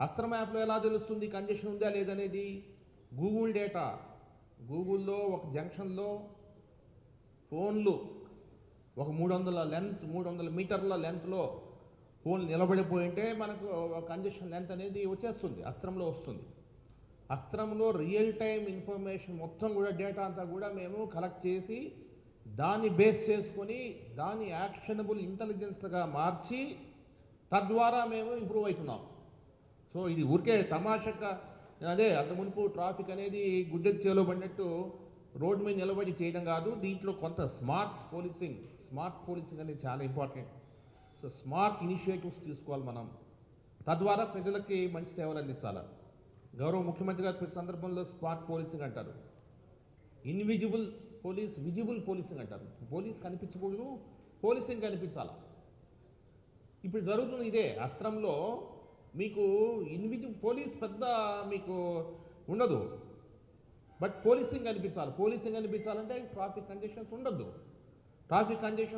అస్త్రం యాప్లో ఎలా తెలుస్తుంది? కండిషన్ ఉందా లేదనేది? Google data. గూగుల్లో ఒక జంక్షన్లో ఫోన్లు ఒక మూడు వందల లెంత్ మూడు వందల మీటర్ల లెంత్లో ఫోన్ నిలబడిపోయింటే మనకు కంజెషన్ లెంత్ అనేది వచ్చేస్తుంది అస్త్రంలో వస్తుంది. అస్త్రంలో రియల్ టైం ఇన్ఫర్మేషన్ మొత్తం కూడా డేటా అంతా కూడా మేము కలెక్ట్ చేసి దాన్ని బేస్ చేసుకొని దాన్ని యాక్షనబుల్ ఇంటెలిజెన్స్గా మార్చి తద్వారా మేము ఇంప్రూవ్ అవుతున్నాం. సో ఇది ఊరికే తమాషగా అదే అంత మునుపు ట్రాఫిక్ అనేది గుడ్డెకి చేలో పడినట్టు రోడ్డు మీద నిలబడి చేయడం కాదు దీంట్లో కొంత స్మార్ట్ పోలీసింగ్ స్మార్ట్ పోలీసింగ్ అనేది చాలా ఇంపార్టెంట్. సో స్మార్ట్ ఇనిషియేటివ్స్ తీసుకోవాలి మనం. తద్వారా ప్రజలకి మంచి సేవలు అందించాలి? గౌరవ ముఖ్యమంత్రి గారు ప్రతి సందర్భంలో స్మార్ట్ పోలీసింగ్ అంటారు. ఇన్విజిబుల్ పోలీస్ విజిబుల్ పోలీసింగ్ అంటారు. పోలీస్ కనిపించకూడదు పోలీసింగ్ కనిపించాలి? ఇప్పుడు జరుగుతున్న ఇదే అస్త్రంలో మీకు ఇన్విజి పోలీస్ పెద్ద మీకు ఉండదు. బట్ పోలీసింగ్ కనిపించాలి. పోలీసింగ్ కనిపించాలంటే ట్రాఫిక్ కండిషన్స్ ఉండద్దు. Traffic condition